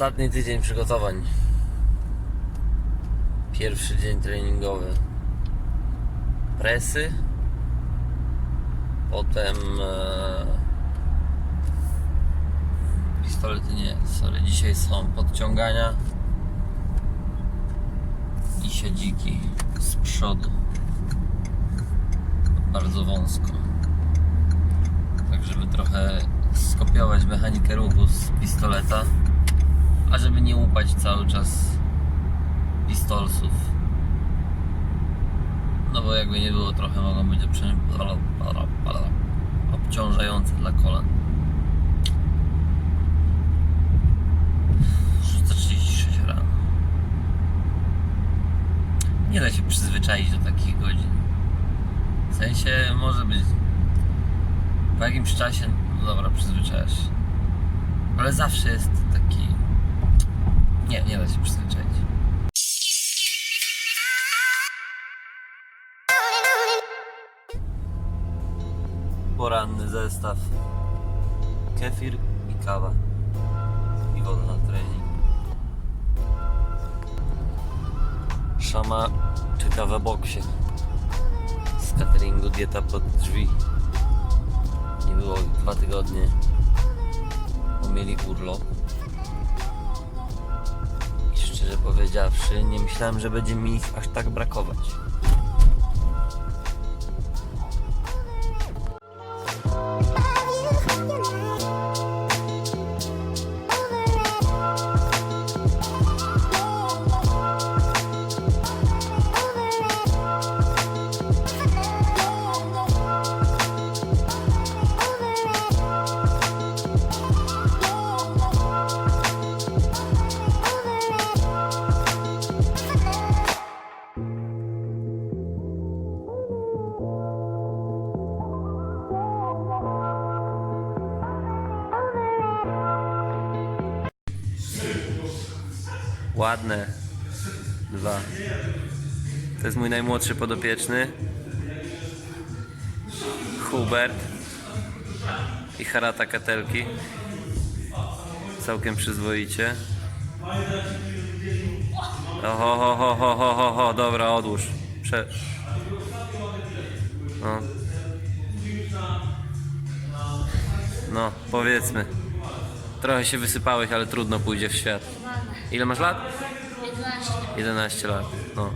Ostatni tydzień przygotowań. Pierwszy dzień treningowy. Presy. Potem e, pistolety nie, sorry, dzisiaj są podciągania i siedziki z przodu. Bardzo wąsko. Tak żeby trochę skopiować mechanikę ruchu z pistoleta, a żeby nie łupać cały czas pistolsów. No bo jakby nie było, trochę mogą być obcią- obciążające dla kolan. 6.36 rano. Nie da się przyzwyczaić do takich godzin. W sensie może być po jakimś czasie, no dobra, przyzwyczajasz się. Ale zawsze jest taki... Nie, nie da się przyzwyczaić. Poranny zestaw. Kefir i kawa. I woda na trening. Szama czeka w boksie. Z cateringu dieta pod drzwi. Nie było dwa tygodnie. Bo mieli urlop. Szczerze powiedziawszy, nie myślałem, że będzie mi ich aż tak brakować. Ładne. Dwa. To jest mój najmłodszy podopieczny. Hubert. I Harata Katelki. Całkiem przyzwoicie. Oho, ho, ho, ho, ho, ho, ho. Dobra, odłóż. Prze... No. No, powiedzmy. Trochę się wysypałeś, ale trudno pójdzie w świat. Ile masz lat? 11. 11 lat. No.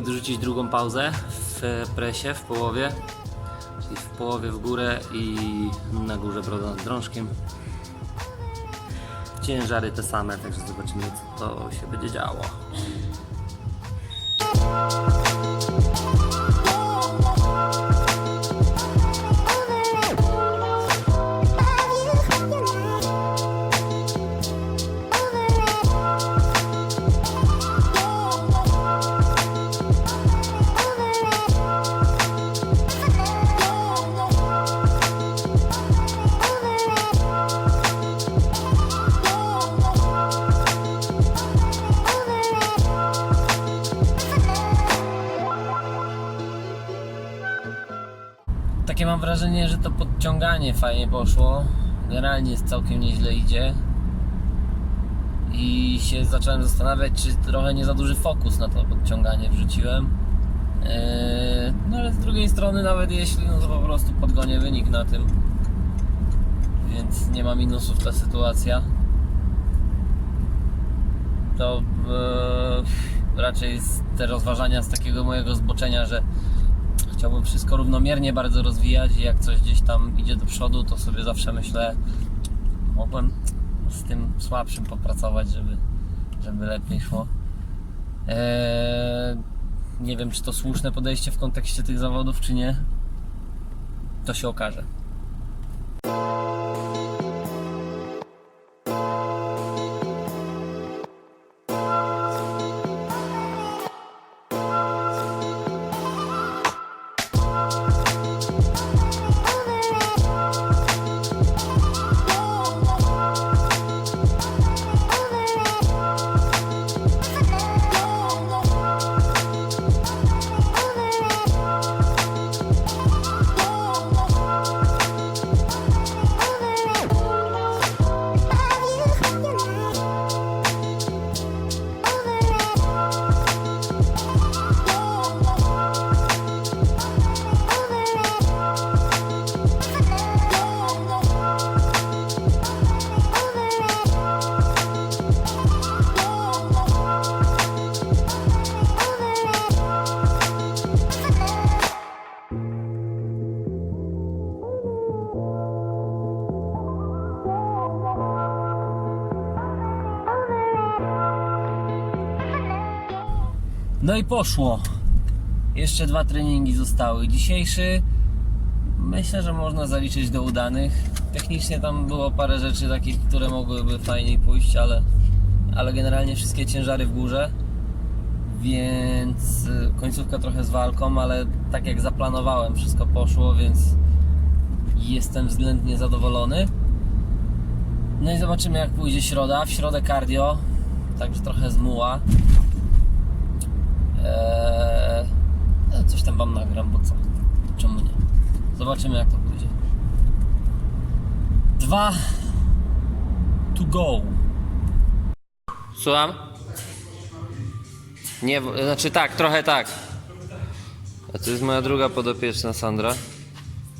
Spróbuję dorzucić drugą pauzę w presie w połowie. Czyli w połowie w górę i na górze nad drążkiem. Ciężary te same, także zobaczymy co to się będzie działo. Wrażenie, że to podciąganie fajnie poszło. generalnie jest całkiem nieźle idzie. I się zacząłem zastanawiać, czy trochę nie za duży fokus na to podciąganie wrzuciłem. Eee, no ale z drugiej strony, nawet jeśli, no to po prostu podgonię wynik na tym. Więc nie ma minusów ta sytuacja. To e, raczej te rozważania z takiego mojego zboczenia, że chciałbym wszystko równomiernie bardzo rozwijać i jak coś gdzieś tam idzie do przodu, to sobie zawsze myślę, mogłem z tym słabszym popracować, żeby, żeby lepiej szło. Eee, nie wiem, czy to słuszne podejście w kontekście tych zawodów, czy nie. To się okaże. No i poszło. Jeszcze dwa treningi zostały. Dzisiejszy myślę, że można zaliczyć do udanych. Technicznie tam było parę rzeczy takich, które mogłyby fajniej pójść, ale, ale generalnie wszystkie ciężary w górze. Więc y, końcówka trochę z walką, ale tak jak zaplanowałem, wszystko poszło, więc jestem względnie zadowolony. No i zobaczymy jak pójdzie środa. W środę cardio, także trochę zmuła. Eee, coś tam wam nagram, bo co? Czemu nie? Zobaczymy jak to pójdzie. Dwa to go. Słucham? Nie, znaczy tak, trochę tak. A to jest moja druga podopieczna Sandra.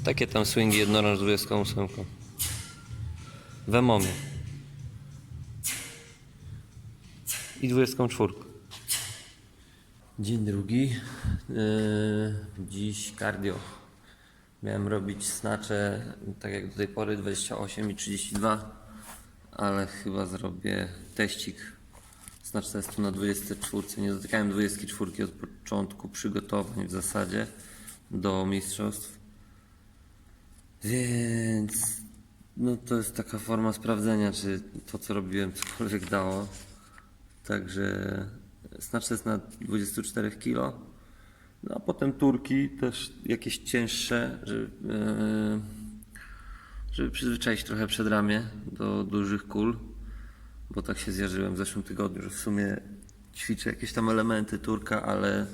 Takie tam swingi jednorącz z 28. W Emomie. I 24. Dzień drugi. Yy, dziś cardio. Miałem robić snacze tak jak do tej pory 28 i 32, ale chyba zrobię teścik snatch testu na 24. Nie dotykałem 24 od początku przygotowań w zasadzie do mistrzostw. Więc no to jest taka forma sprawdzenia, czy to co robiłem cokolwiek dało. Także snatch jest na 24 kg. No a potem turki też jakieś cięższe, żeby, e, żeby przyzwyczaić trochę przedramię do dużych kul. Bo tak się zjarzyłem w zeszłym tygodniu, że w sumie ćwiczę jakieś tam elementy turka, ale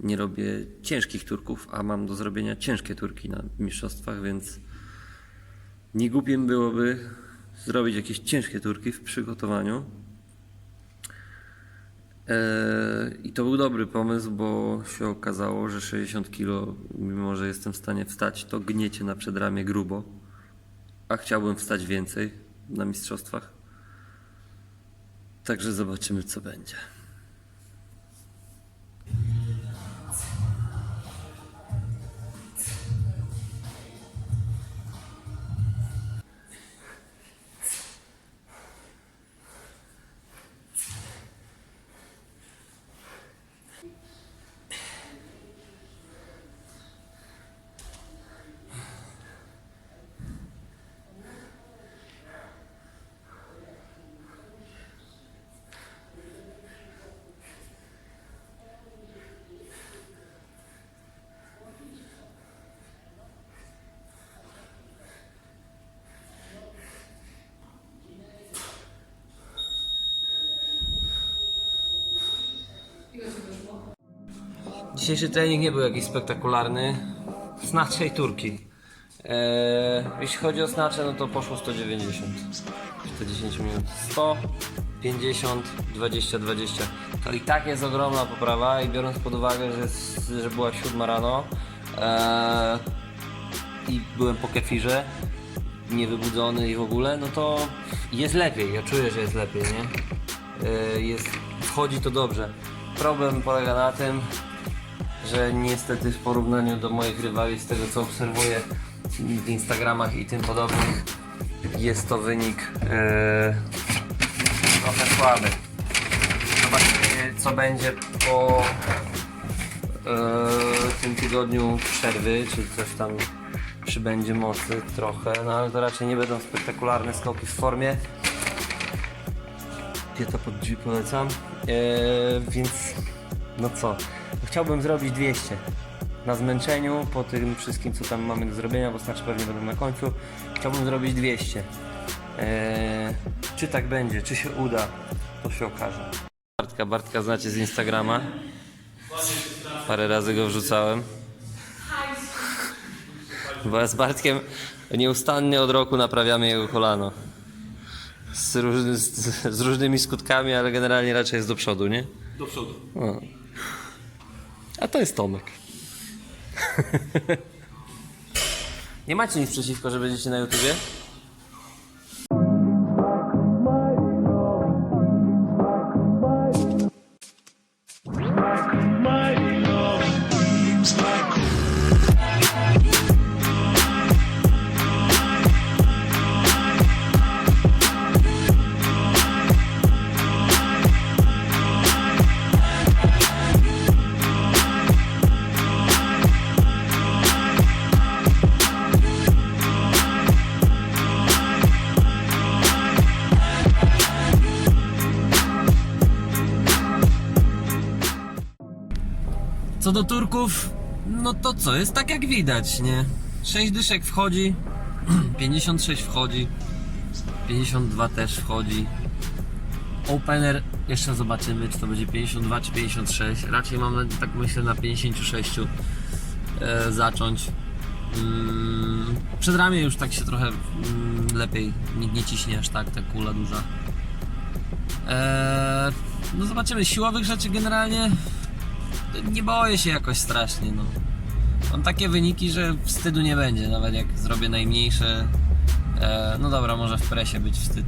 nie robię ciężkich turków, a mam do zrobienia ciężkie turki na mistrzostwach, więc nie głupiem byłoby zrobić jakieś ciężkie turki w przygotowaniu. Eee, I to był dobry pomysł, bo się okazało, że 60 kg, mimo że jestem w stanie wstać, to gniecie na przedramię grubo. A chciałbym wstać więcej na mistrzostwach. Także zobaczymy, co będzie. Dzisiejszy trening nie był jakiś spektakularny. Znaczej turki. Eee, jeśli chodzi o snacze, no to poszło 190. 110 minut. 100, 50, 20, 20. To i tak jest ogromna poprawa i biorąc pod uwagę, że, jest, że była siódma rano eee, i byłem po kefirze, niewybudzony i w ogóle, no to jest lepiej. Ja czuję, że jest lepiej, nie? Eee, jest, wchodzi to dobrze. Problem polega na tym, że niestety w porównaniu do moich rywali, z tego co obserwuję w Instagramach i tym podobnych, jest to wynik e, trochę słaby. Zobaczymy co będzie po e, tym tygodniu przerwy, czy coś tam przybędzie mocy trochę, no ale to raczej nie będą spektakularne skoki w formie. Dieta pod drzwi polecam. E, więc no co? Chciałbym zrobić 200 na zmęczeniu po tym wszystkim co tam mamy do zrobienia, bo znaczy pewnie będą na końcu. Chciałbym zrobić 200. E, czy tak będzie, czy się uda, to się okaże. Bartka, Bartka znacie z Instagrama. Parę razy go wrzucałem. Bo z Bartkiem nieustannie od roku naprawiamy jego kolano. Z, różny, z, z różnymi skutkami, ale generalnie raczej jest do przodu, nie? Do przodu. O. A to jest Tomek. Nie macie nic przeciwko, że będziecie na YouTubie? Do Turków, no to co, jest tak jak widać, nie? 6 dyszek wchodzi, 56 wchodzi, 52 też wchodzi. Opener jeszcze zobaczymy, czy to będzie 52 czy 56. Raczej mam, tak myślę, na 56 e, zacząć. Mm, przed ramię już tak się trochę mm, lepiej, nie, nie ciśnie aż tak ta kula duża. Eee, no zobaczymy, siłowych rzeczy generalnie nie boję się jakoś strasznie, no. Mam takie wyniki, że wstydu nie będzie, nawet jak zrobię najmniejsze. E, no dobra, może w presie być wstyd.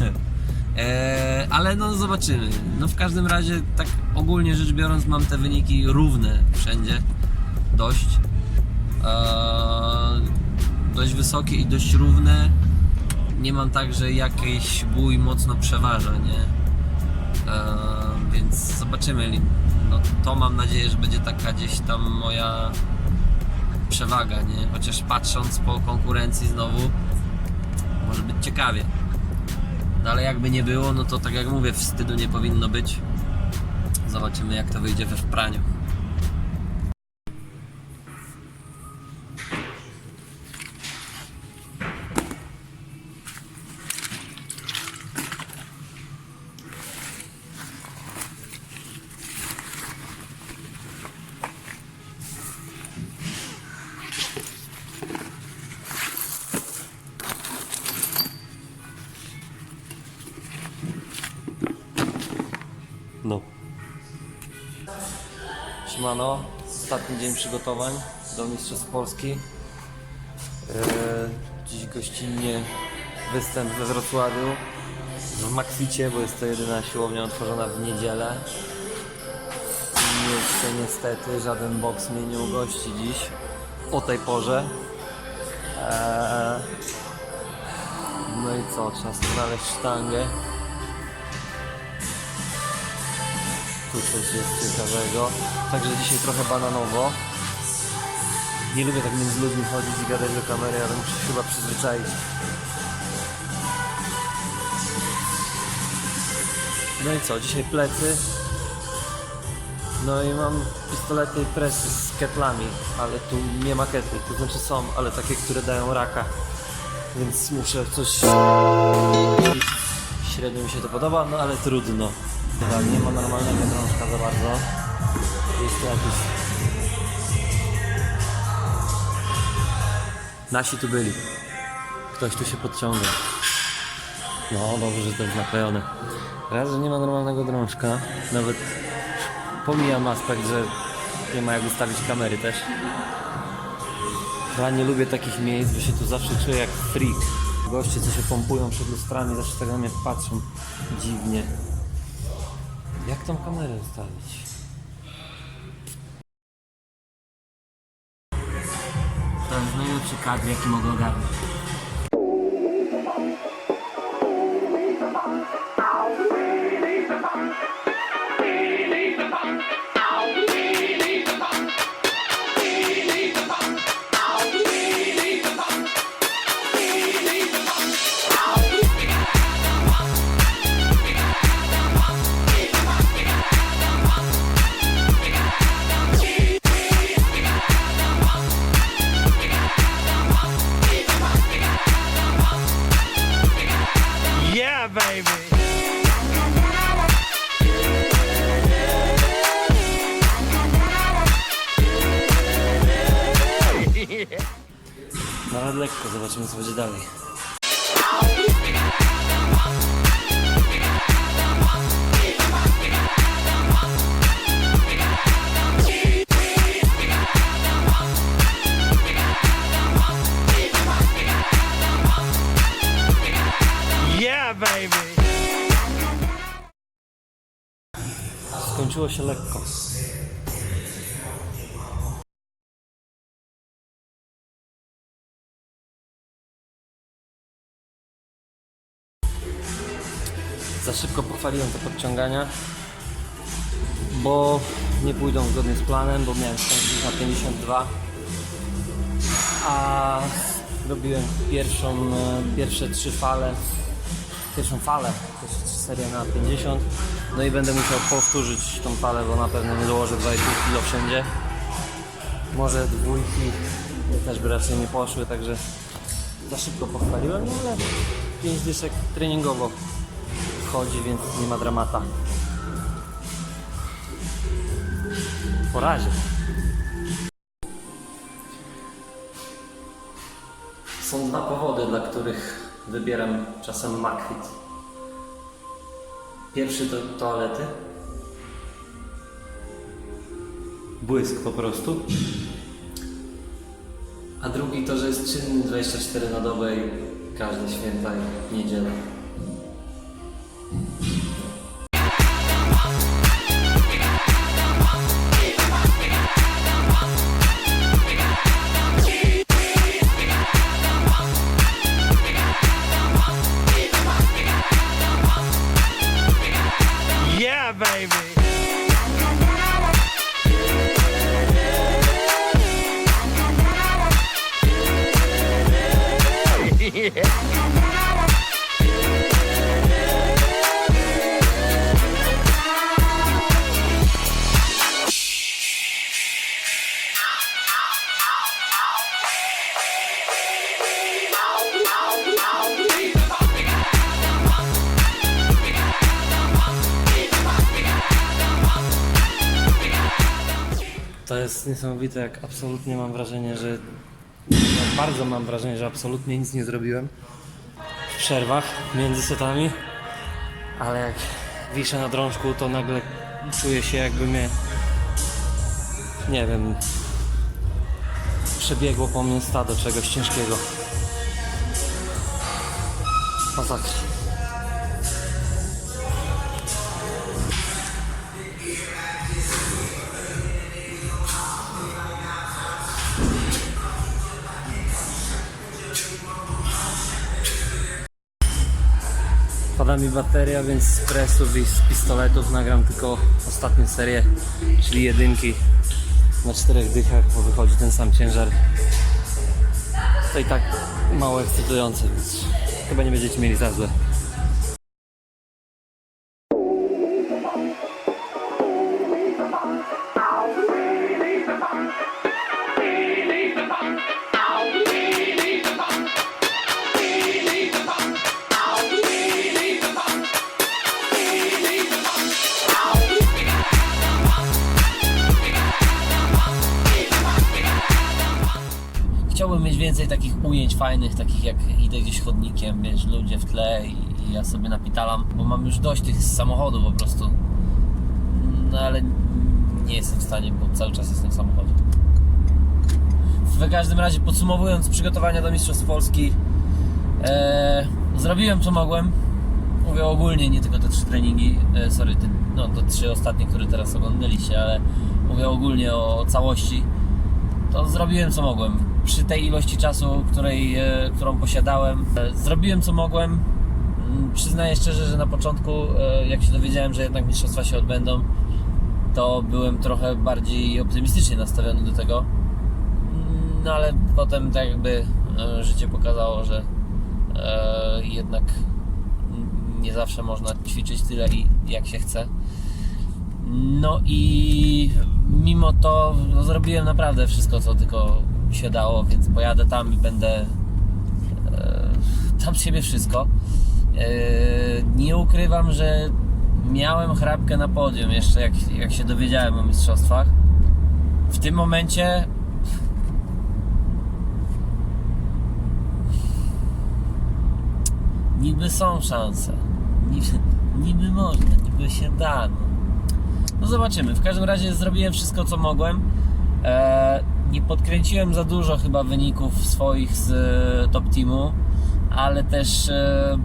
e, ale no zobaczymy. No w każdym razie, tak ogólnie rzecz biorąc, mam te wyniki równe wszędzie. Dość. E, dość wysokie i dość równe. Nie mam tak, że jakiś bój mocno przeważa, nie? E, więc zobaczymy. No, to mam nadzieję, że będzie taka gdzieś tam moja przewaga, nie? Chociaż patrząc po konkurencji znowu, może być ciekawie. No ale jakby nie było, no to tak jak mówię, wstydu nie powinno być. Zobaczymy jak to wyjdzie we wpraniu. Siemano, ostatni dzień przygotowań do Mistrzostw Polski. Eee, dziś gościnnie występ we Wrocławiu w Makwicie, bo jest to jedyna siłownia otworzona w niedzielę. Jeszcze niestety żaden boks mnie nie ugości dziś o tej porze. Eee, no i co, trzeba znaleźć sztangę. Tu coś jest ciekawego. Także dzisiaj trochę bananowo. Nie lubię tak między ludźmi chodzić i gadać do kamery, ale muszę się chyba przyzwyczaić. No i co, dzisiaj plecy. No i mam pistolety i presy z ketlami, ale tu nie ma ketli, to znaczy są, ale takie, które dają raka. Więc muszę coś... Średnio mi się to podoba, no ale trudno. Nie ma normalnego drążka za bardzo. Jest to jakiś Nasi tu byli. Ktoś tu się podciąga. No, dobrze, że to jest naklejone. Raz, że nie ma normalnego drążka. Nawet pomijam aspekt, że nie ma jak ustawić kamery też. Ja nie lubię takich miejsc, bo się tu zawsze czuję jak freak. Goście, co się pompują przed lustrami, zawsze tak na mnie patrzą dziwnie. Jak tą kamerę ustawić? To jest najlepszy kadr, jaki mogę ogarnąć. Nawet lekko, zobaczymy co będzie dalej. Yeah, baby. Skończyło się lekko. Pochwaliłem te podciągania, bo nie pójdą zgodnie z planem, bo miałem na 52, a robiłem pierwszą, e, pierwsze trzy fale, pierwszą falę, seria na 50, no i będę musiał powtórzyć tą falę, bo na pewno nie dołożę 2,5 kg wszędzie. Może dwójki też by raczej nie poszły, także za szybko pochwaliłem, no ale 5 dyszek treningowo wchodzi, więc nie ma dramata. Po razie. Są dwa powody, dla których wybieram czasem McFit. Pierwszy to toalety. Błysk po prostu. A drugi to, że jest czynny 24 na dobę i każde święta i niedziela. Thank you. Jest niesamowite, jak absolutnie mam wrażenie, że. No, bardzo mam wrażenie, że absolutnie nic nie zrobiłem w przerwach między setami, ale jak wiszę na drążku, to nagle czuję się, jakby mnie. Nie wiem. Przebiegło po mnie stado czegoś ciężkiego. Masakra. Pada mi bateria, więc z presów i z pistoletów nagram tylko ostatnią serię, czyli jedynki na czterech dychach, bo wychodzi ten sam ciężar. To i tak mało ekscytujące, więc chyba nie będziecie mieli za złe. Więcej takich ujęć fajnych, takich jak idę gdzieś chodnikiem, wiesz, ludzie w tle i, i ja sobie napitalam, bo mam już dość tych z samochodu po prostu. No ale nie jestem w stanie, bo cały czas jestem w samochodzie. W każdym razie podsumowując przygotowania do Mistrzostw Polski, e, zrobiłem co mogłem. Mówię ogólnie, nie tylko te trzy treningi, e, sorry, te, no to trzy ostatnie, które teraz oglądaliście, ale mówię ogólnie o całości. To zrobiłem co mogłem. Przy tej ilości czasu, której, e, którą posiadałem, e, zrobiłem co mogłem. Mm, Przyznaję szczerze, że na początku, e, jak się dowiedziałem, że jednak mistrzostwa się odbędą, to byłem trochę bardziej optymistycznie nastawiony do tego. No ale potem tak jakby życie pokazało, że jednak nie zawsze można ćwiczyć tyle i jak się chce. No i mimo to no, zrobiłem naprawdę wszystko, co tylko się dało, więc pojadę tam i będę e, tam siebie wszystko. E, nie ukrywam, że miałem chrapkę na podium jeszcze jak, jak się dowiedziałem o mistrzostwach. W tym momencie niby są szanse. Niby, niby można, niby się da. No. no zobaczymy. W każdym razie zrobiłem wszystko, co mogłem. E, nie podkręciłem za dużo chyba wyników swoich z e, top teamu, ale też e,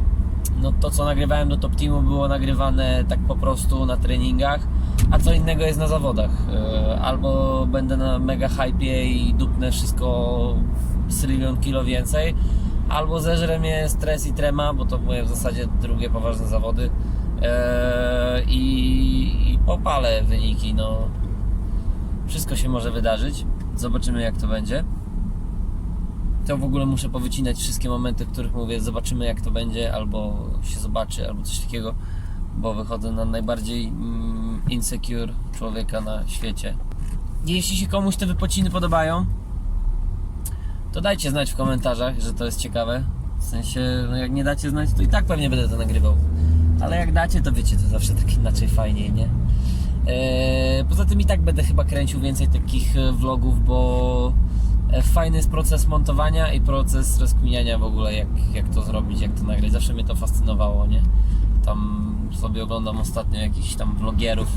no to, co nagrywałem do top teamu, było nagrywane tak po prostu na treningach, a co innego jest na zawodach. E, albo będę na mega hypie i dupnę wszystko z trylion kilo więcej, albo zeżre mnie stres i trema, bo to moje w zasadzie drugie poważne zawody i, i popalę wyniki. No, wszystko się może wydarzyć. Zobaczymy, jak to będzie. To w ogóle muszę powycinać wszystkie momenty, w których mówię, zobaczymy, jak to będzie, albo się zobaczy, albo coś takiego, bo wychodzę na najbardziej mm, insecure człowieka na świecie. Jeśli się komuś te wypociny podobają, to dajcie znać w komentarzach, że to jest ciekawe. W sensie, no jak nie dacie znać, to i tak pewnie będę to nagrywał. Ale jak dacie, to wiecie, to zawsze tak inaczej fajniej, nie? Eee, poza tym i tak będę chyba kręcił więcej takich e, vlogów, bo e, fajny jest proces montowania i proces rozkminiania w ogóle, jak, jak to zrobić, jak to nagrać. Zawsze mnie to fascynowało, nie? Tam sobie oglądam ostatnio jakichś tam vlogierów.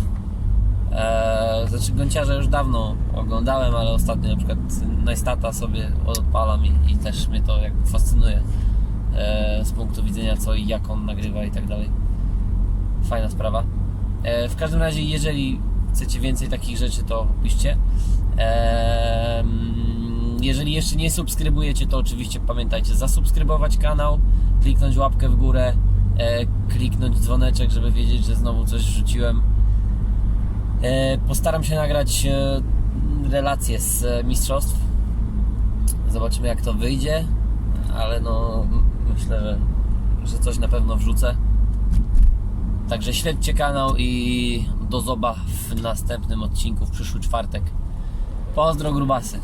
Eee, znaczy Gąciarza już dawno oglądałem, ale ostatnio na przykład Najstata sobie odpalam i, i też mnie to jakby fascynuje eee, z punktu widzenia co i jak on nagrywa i tak dalej. Fajna sprawa. E, w każdym razie, jeżeli chcecie więcej takich rzeczy, to piszcie. E, jeżeli jeszcze nie subskrybujecie, to oczywiście pamiętajcie zasubskrybować kanał, kliknąć łapkę w górę, e, kliknąć dzwoneczek, żeby wiedzieć, że znowu coś wrzuciłem. Postaram się nagrać relacje z mistrzostw. Zobaczymy, jak to wyjdzie, ale no myślę, że, że coś na pewno wrzucę. Także śledźcie kanał i do zoba w następnym odcinku w przyszły czwartek. Pozdro grubasy.